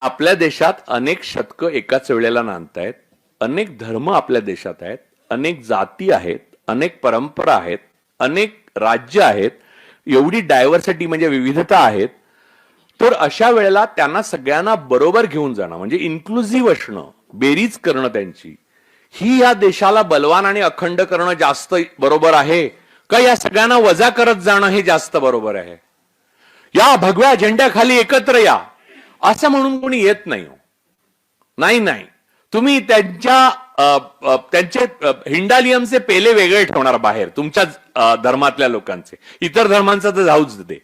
आपल्या देशात अनेक शतकं एकाच वेळेला नांदतायत. अनेक धर्म आपल्या देशात आहेत. अनेक जाती आहेत. अनेक परंपरा आहेत. अनेक राज्य आहेत. एवढी डायव्हर्सिटी म्हणजे विविधता आहेत. तर अशा वेळेला त्यांना सगळ्यांना बरोबर घेऊन जाणं म्हणजे इन्क्लुझिव्ह असणं बेरीज करणं त्यांची. ही या देशाला बलवान आणि अखंड करणं जास्त बरोबर आहे? का या सगळ्यांना वजा करत जाणं हे जास्त बरोबर आहे? या भगव्या झेंड्याखाली एकत्र या. असं म्हणून कोणी येत नाही हो. नाही नाही. तुम्ही त्यांच्या त्यांचे हिंडालियमचे पेले वेगळे ठेवणार बाहेर तुमच्या धर्मातल्या लोकांचे. इतर धर्मांचा तर जाऊच दे.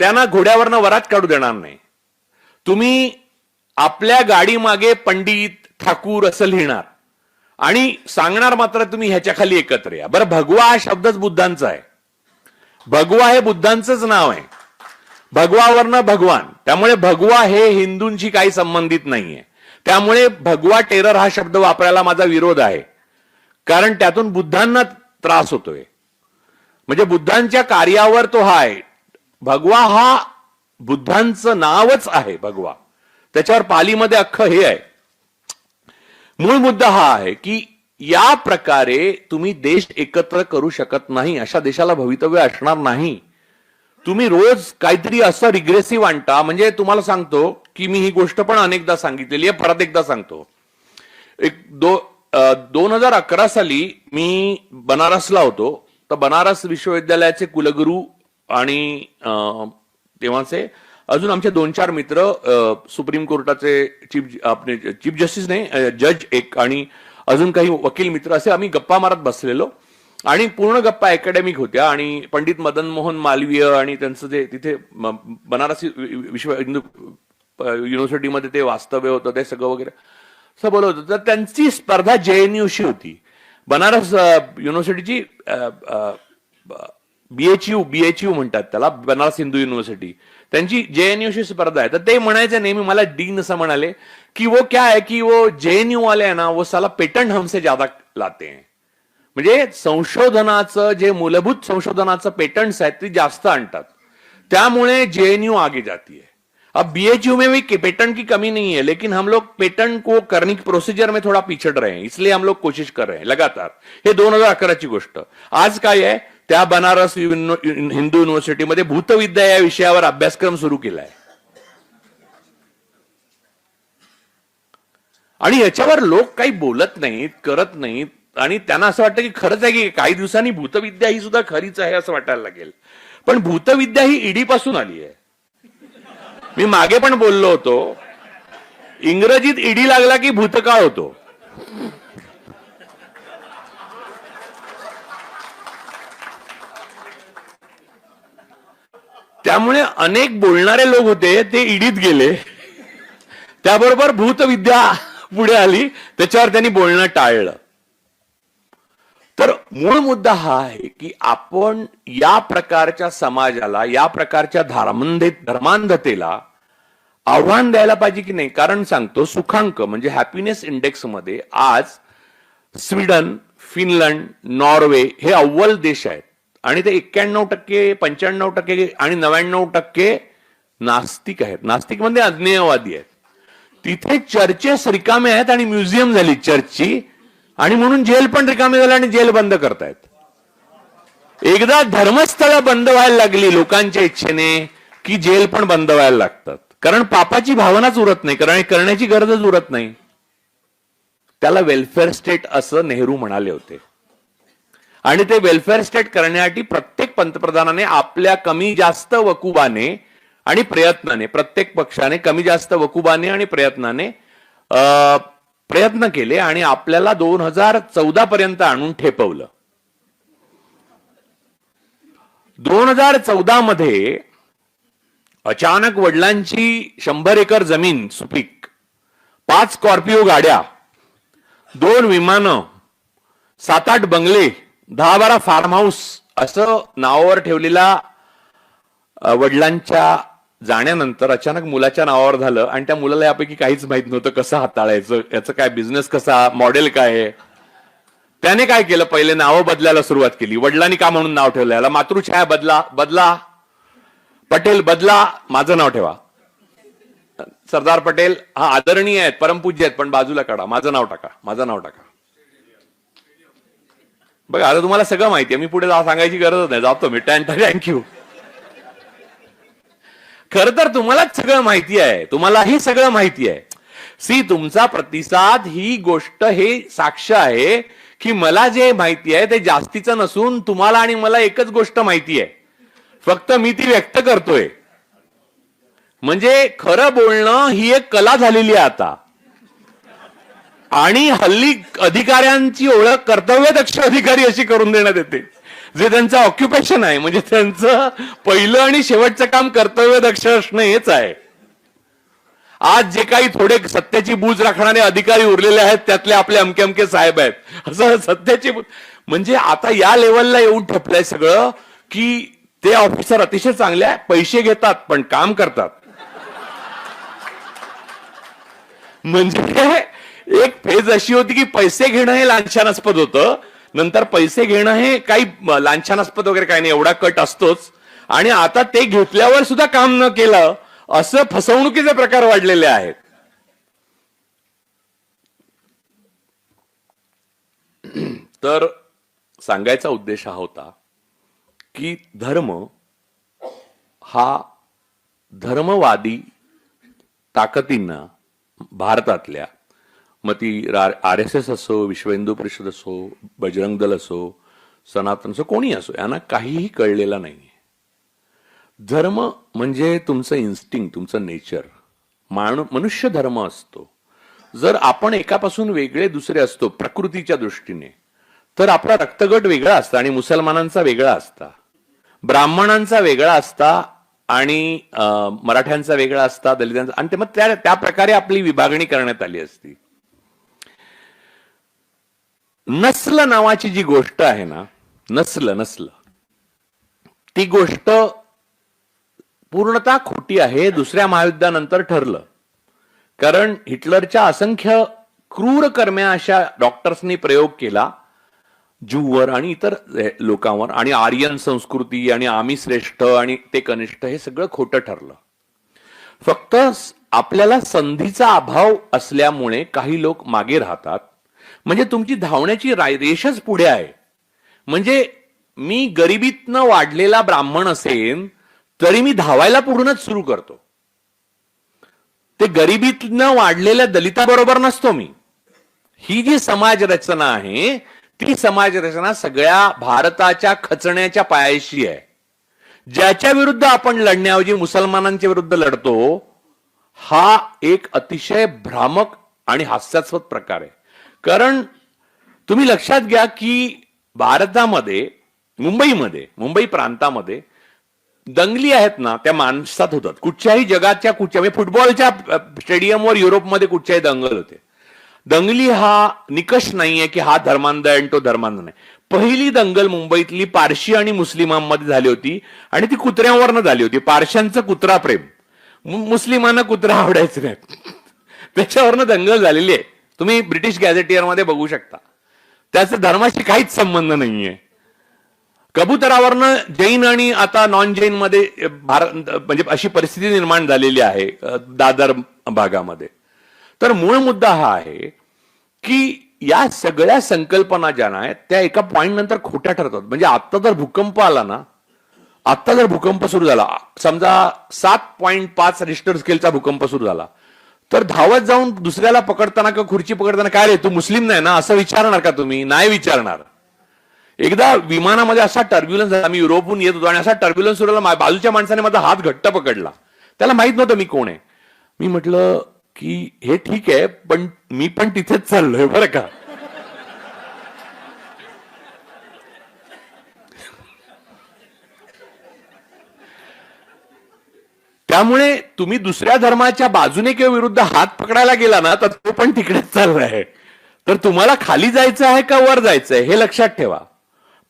त्यांना घोड्यावरनं वरात काढू देणार नाही. तुम्ही आपल्या गाडी मागे पंडित ठाकूर असं लिहिणार. आणि सांगणार मात्र तुम्ही ह्याच्या खाली एकत्र या. बरं भगवा हा शब्दच बुद्धांचा आहे. भगवा हे बुद्धांचंच नाव आहे. भगवावरनं भगवान. त्यामुळे भगवा हे हिंदूंशी काही संबंधित नाहीये. त्यामुळे भगवा टेरर हा शब्द वापरायला माझा विरोध आहे. कारण त्यातून बुद्धांना त्रास होतोय. म्हणजे बुद्धांच्या कार्यावर तो हा आहे भगवा हा बुद्धांचं नावच आहे भगवा. त्याच्यावर पालीमध्ये अख्खं हे आहे. मूळ मुद्दा हा आहे की या प्रकारे तुम्ही देश एकत्र करू शकत नाही अशा देशाला भवितव्य असणार नाही. तुम्ही रोज काहीतरी असं रिग्रेसिव्ह आणता म्हणजे तुम्हाला सांगतो की मी ही गोष्ट पण अनेकदा सांगितलेली आहे परत एकदा सांगतो. एक दो दोन हजार अकरा साली मी बनारसला होतो. तर बनारस विश्वविद्यालयाचे कुलगुरू आणि तेव्हाचे अजून आमचे दोन चार मित्र सुप्रीम कोर्टाचे चीफ आपले चीफ जस्टिस नाही जज एक आणि अजून काही वकील मित्र असे आम्ही गप्पा मारत बसलेलो. आणि पूर्ण गप्पा अकॅडमिक होत्या आणि पंडित मदन मोहन मालवीय आणि त्यांचं जे तिथे बनारस विश्व हिंदू युनिव्हर्सिटीमध्ये ते वास्तव्य होतं ते सगळं वगैरे असं बोलत होतं. तर त्यांची स्पर्धा जेएनयूशी होती. बनारस अ, युनिव्हर्सिटीची बीएचयू बीएचयू म्हणतात त्याला बनारस हिंदू युनिव्हर्सिटी त्यांची जेएनयूशी स्पर्धा आहे. तर ते म्हणायचे नेहमी मला डीन असं म्हणाले की वो क्या है की वो जेएनयू वाले ना वो साला पेटंट हमसे ज्यादा लाते हैं. म्हणजे संशोधनाचं जे मूलभूत संशोधनाचं पेटंट्स आहेत ते जास्त आणतात. त्यामुळे जेएनयू आगे जाती है अब बीएचयू में भी पेटेंट की कमी नहीं है लेकिन हम लोग पेटेंट को करने की प्रोसीजर में थोड़ा पिछड़ रहे हैं इसलिए हम लोग कोशिश कर रहे हैं लगातार। हे दोन हजार अकराची गोष्ट। आज काय आहे त्या बनारस युनि- हिंदू युनिव्हर्सिटीमध्ये भूतविद्या या विषयावर अभ्यासक्रम सुरू केलाय. आणि याच्यावर लोक काही बोलत नाहीत करत नाहीत आणि त्यांना असं वाटतं की खरंच आहे की काही दिवसांनी भूतविद्या ही सुद्धा खरीच आहे असं वाटायला लागेल. पण भूतविद्या ही ईडी पासून आली आहे. मी मागे पण बोललो होतो. इंग्रजीत ईडी लागला की भूतकाळ होतो. त्यामुळे अनेक बोलणारे लोक होते ते ईडीत गेले. त्याबरोबर भूतविद्या पुढे आली. त्याच्यावर त्यांनी बोलणं टाळलं. तर मूळ मुद्दा हा आहे की आपण या प्रकारच्या समाजाला या प्रकारच्या धर्मांधे धर्मांधतेला आव्हान द्यायला पाहिजे की नाही? कारण सांगतो सुखांक म्हणजे हॅपीनेस इंडेक्समध्ये आज स्वीडन फिनलंड नॉर्वे हे अव्वल देश आहेत. आणि ते एक्क्याण्णव टक्के पंच्याण्णव टक्के आणि नव्याण्णव टक्के नास्तिक आहेत. नास्तिक म्हणजे अज्ञेयवादी आहेत. तिथे चर्चेस रिकामे आहेत आणि म्युझियम झाली चर्चची. आणि म्हणून जेल पण रिकामी झालं आणि जेल बंद करतायत. एकदा धर्मस्थळ बंद व्हायला लागली लोकांच्या इच्छेने की जेल पण बंद व्हायला लागतात. कारण पापाची भावनाच उरत नाही कारण करण्याची गरजच उरत नाही. त्याला वेलफेअर स्टेट असं नेहरू म्हणाले होते. आणि ते वेलफेअर स्टेट करण्यासाठी प्रत्येक पंतप्रधानाने आपल्या कमी जास्त वकुबाने आणि प्रयत्नाने प्रत्येक पक्षाने कमी जास्त वकुबाने आणि प्रयत्नाने अ, प्रयत्न केले आणि आपल्याला दोन हजार चौदा पर्यंत आणून ठेपवलं. दोन हजार चौदा मध्ये अचानक वडिलांची शंभर एकर जमीन सुपीक पाच स्कॉर्पिओ गाड्या दोन विमानं सात आठ बंगले दहा बारा फार्म हाऊस असं नावावर ठेवलेला वडिलांच्या जाण्यानंतर अचानक मुलाच्या नावावर झालं आणि त्या मुलाला यापैकी काहीच माहीत नव्हतं कसं हाताळायचं याचं काय बिझनेस कसा मॉडेल काय आहे. त्याने काय केलं? पहिले नावं बदलायला सुरुवात केली. वडिलांनी का म्हणून नाव ठेवलं? याला मातृछाया बदला बदला. पटेल बदला. माझं नाव ठेवा. सरदार पटेल हा आदरणीय आहेत परमपूज्य आहेत पण बाजूला काढा. माझं नाव टाका माझं नाव टाका. बघा आता तुम्हाला सगळं माहिती आहे. मी पुढे जा- सांगायची गरज नाही. जातो मी. थँक्यू खर तर तुम्हालाच सगळं माहिती आहे. तुम्हालाही सगळं माहिती आहे. सी तुमचा प्रतिसाद ही गोष्ट हे साक्ष आहे की मला जे माहिती आहे ते जास्तीचं नसून तुम्हाला आणि मला एकच गोष्ट माहिती आहे. फक्त मी ती व्यक्त करतोय. म्हणजे खरं बोलणं ही एक कला झालेली आहे आता. आणि हल्ली अधिकाऱ्यांची ओळख कर्तव्य दक्ष अधिकारी अशी करून देण्यात येते. जे त्यांचं ऑक्युपेशन आहे म्हणजे त्यांचं पहिलं आणि शेवटचं काम कर्तव्य दक्ष असणं हेच आहे. आज जे काही थोडे सत्याची बूज राखणारे अधिकारी उरलेले आहेत त्यातले आपले अमके अमके साहेब आहेत. असं सत्याची म्हणजे आता या लेवलला येऊन ठपलंय सगळं की ते ऑफिसर अतिशय चांगले आहे, पैसे घेतात पण काम करतात. म्हणजे एक फेज अशी होती की पैसे घेणं हे लांछनास्पद होतं. नंतर पैसे घेणं हे काही लांछनास्पद वगैरे काही नाही एवढा कट असतोच. आणि आता ते घेतल्यावर सुद्धा काम न केलं असं फसवणुकीचे प्रकार वाढलेले आहेत. तर सांगायचा उद्देश हा होता की धर्म हा धर्मवादी ताकदींना भारतातल्या मग ती आर एस एस असो विश्व हिंदू परिषद असो बजरंग दल असो सनातन असो कोणी असो यांना काहीही कळलेलं नाही धर्म म्हणजे तुमचं इन्स्टिंग तुमचं नेचर माणू मनुष्य धर्म असतो. जर आपण एकापासून वेगळे दुसरे असतो प्रकृतीच्या दृष्टीने तर आपला रक्तगट वेगळा असता आणि मुसलमानांचा वेगळा असता. ब्राह्मणांचा वेगळा असता आणि मराठ्यांचा वेगळा असता दलितांचा आणि ते मग त्या त्या प्रकारे आपली विभागणी करण्यात आली असती. नसल नावाची जी गोष्ट आहे ना नसल नसल ती गोष्ट पूर्णतः खोटी आहे दुसऱ्या महायुद्धानंतर ठरलं. कारण हिटलरच्या असंख्य क्रूर कर्म्या अशा डॉक्टर्सनी प्रयोग केला जूवर आणि इतर लोकांवर आणि आर्यन संस्कृती आणि आम्ही श्रेष्ठ आणि ते कनिष्ठ हे सगळं खोटं ठरलं. फक्त आपल्याला संधीचा अभाव असल्यामुळे काही लोक मागे राहतात म्हणजे तुमची धावण्याची राय रेषच पुढे आहे. म्हणजे मी गरिबीतनं वाढलेला ब्राह्मण असेन तरी मी धावायला पूर्णच सुरू करतो. ते गरिबीतनं वाढलेल्या दलिताबरोबर नसतो मी. ही जी समाज रचना आहे ती समाज रचना सगळ्या भारताच्या खचण्याच्या पायाशी आहे. ज्याच्या विरुद्ध आपण लढण्याऐवजी मुसलमानांच्या विरुद्ध लढतो हा एक अतिशय भ्रामक आणि हास्यास्पद प्रकार आहे. कारण तुम्ही लक्षात घ्या की भारतामध्ये मुंबईमध्ये मुंबई प्रांतामध्ये दंगली आहेत ना त्या माणसात होतात. कुठच्याही जगाच्या कुठच्या म्हणजे फुटबॉलच्या स्टेडियमवर युरोपमध्ये कुठच्याही दंगल होते. दंगली हा निकष नाहीये की हा धर्मांध आहे आणि तो धर्मांध नाही. पहिली दंगल मुंबईतली पारशी आणि मुस्लिमांमध्ये झाली होती आणि ती कुत्र्यावरनं झाली होती. पारशांचं कुत्रा प्रेम. मुस्लिमांना कुत्रा आवडायचं नाही. त्याच्यावरनं दंगल झालेली आहे. तुम्ही ब्रिटिश गॅझेटियरमध्ये बघू शकता. त्याचा धर्माशी काहीच संबंध नाहीये. कबुतरावरनं जैन आणि आता नॉन जैनमध्ये भारत म्हणजे अशी परिस्थिती निर्माण झालेली आहे दादर भागामध्ये. तर मूळ मुद्दा हा आहे की या सगळ्या संकल्पना ज्या आहेत त्या एका पॉईंट नंतर खोट्या ठरतात. म्हणजे आत्ता जर भूकंप आला ना आता जर भूकंप सुरू झाला समजा सात पॉईंट पाच रिस्टर स्केलचा भूकंप सुरू झाला तर धावत जाऊन दुसऱ्याला पकडताना किंवा खुर्ची पकडताना काय रे तू मुस्लिम नाही ना? असं विचारणार का तुम्ही? नाही विचारणार. एकदा विमानामध्ये असा टर्ब्युलन्स झाला मी युरोपहून येत होतो आणि असा टर्ब्युलन्स सुरू बाजूच्या माणसाने माझा हात घट्ट पकडला. त्याला माहीत नव्हतं मी कोण आहे. मी म्हटलं की हे ठीक आहे पण मी पण तिथेच चाललोय बरं का? त्यामुळे तुम्ही दुसऱ्या धर्माच्या बाजूने किंवा विरुद्ध हात पकडायला गेला ना तर तो पण तिकडेच चाललाय तर तुम्हाला खाली जायचं आहे का वर जायचं आहे हे लक्षात ठेवा.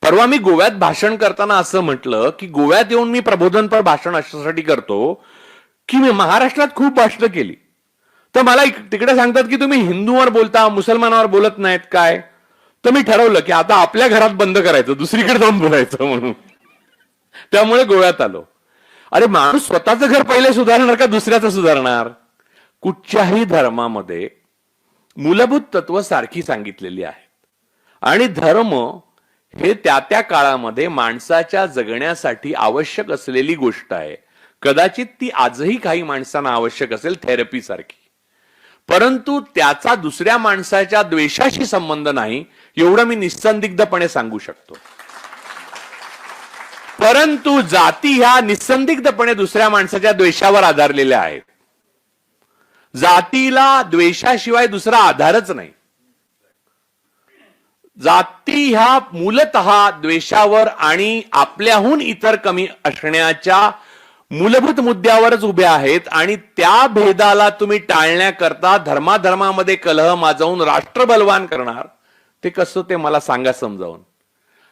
परवा मी गोव्यात भाषण करताना असं म्हटलं की गोव्यात येऊन मी प्रबोधनपर भाषण अशासाठी करतो की मी महाराष्ट्रात खूप भाषणं केली. तर मला तिकडे सांगतात की तुम्ही हिंदूवर बोलता मुसलमानावर बोलत नाहीत काय? तर मी ठरवलं की आता आपल्या घरात बंद करायचं दुसरीकडे जाऊन बोलायचं म्हणून. त्यामुळे गोव्यात आलो. अरे माणूस स्वतःचं घर पहिले सुधारणार का दुसऱ्याचं सुधारणार? कुठच्याही धर्मामध्ये मूलभूत तत्व सारखी सांगितलेली आहेत. आणि धर्म हे त्या त्या काळामध्ये माणसाच्या जगण्यासाठी आवश्यक असलेली गोष्ट आहे. कदाचित ती आजही काही माणसांना आवश्यक असेल थेरपी सारखी. परंतु त्याचा दुसऱ्या माणसाच्या द्वेषाशी संबंध नाही एवढं मी निसंदिग्धपणे सांगू शकतो. परंतु जाती ह्या निस्संदिग्धपणे दुसऱ्या माणसाच्या द्वेषावर आधारलेल्या आहेत. जातीला द्वेषाशिवाय दुसरा आधारच नाही. जाती ह्या मूलत द्वेषावर आणि आपल्याहून इतर कमी असण्याच्या मूलभूत मुद्द्यावरच उभ्या आहेत आणि त्या भेदाला तुम्ही टाळण्याकरता धर्माधर्मामध्ये कलह माजवून राष्ट्र बलवान करणार ते कसं ते मला सांगा समजावून.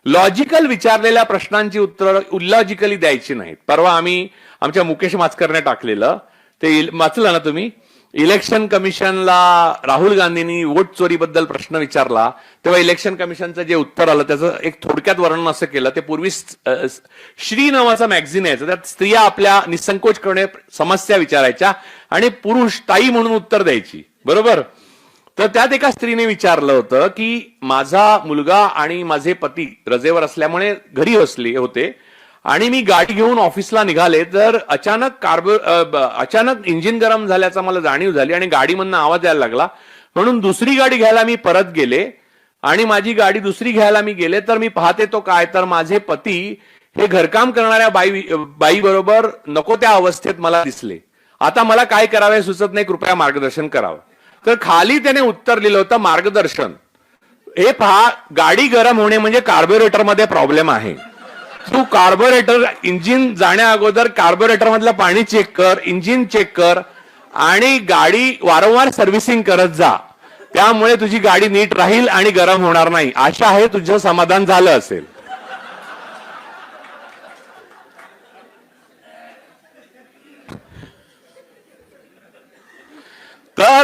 लॉजिकल विचारलेल्या प्रश्नांची उत्तरं उलॉजिकली द्यायची नाहीत. परवा आम्ही आमच्या मुकेश माचकरने टाकलेलं ते वाचलं ना तुम्ही? इलेक्शन कमिशनला राहुल गांधींनी वोट चोरीबद्दल प्रश्न विचारला तेव्हा इलेक्शन कमिशनचं जे उत्तर आलं त्याचं एक थोडक्यात वर्णन असं केलं ते पूर्वी श्री नावाचा मॅगझिन यायचं त्यात स्त्रिया आपल्या निसंकोचपणे समस्या विचारायच्या आणि पुरुष ताई म्हणून उत्तर द्यायची. बरोबर? तर त्यात एका स्त्रीने विचारलं होतं की माझा मुलगा आणि माझे पती रजेवर असल्यामुळे घरी असले होते आणि मी गाडी घेऊन ऑफिसला निघाले तर अचानक कार्बो अचानक इंजिन गरम झाल्याचा मला जाणीव झाली आणि गाडीमधनं आवाज यायला लागला. म्हणून दुसरी गाडी घ्यायला मी परत गेले आणि माझी गाडी दुसरी घ्यायला मी गेले तर मी पाहते तो काय तर माझे पती हे घरकाम करणाऱ्या बाई बाई बरोबर नको त्या अवस्थेत मला दिसले. आता मला काय करावे सुचत नाही कृपया मार्गदर्शन करावं. तर खाली त्याने उत्तर लिहिलं होतं मार्गदर्शन. हे पहा गाडी गरम होणे म्हणजे कार्बोरेटरमध्ये प्रॉब्लेम आहे. तू कार्बोरेटर इंजिन जाण्या अगोदर कार्बोरेटर मधलं पाणी चेक कर इंजिन चेक कर आणि गाडी वारंवार सर्व्हिसिंग करत जा. त्यामुळे तुझी गाडी नीट राहील आणि गरम होणार नाही. आशा आहे तुझं समाधान झालं असेल.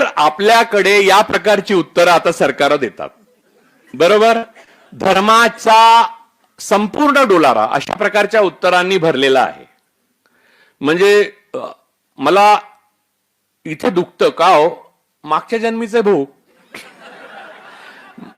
तर आपल्याकडे या प्रकारची उत्तरं आता सरकार देतात. बरोबर? धर्माचा संपूर्ण डोलारा अशा प्रकारच्या उत्तरांनी भरलेला आहे. म्हणजे मला इथे दुखतं. का हो? मागच्या जन्मीचे भूक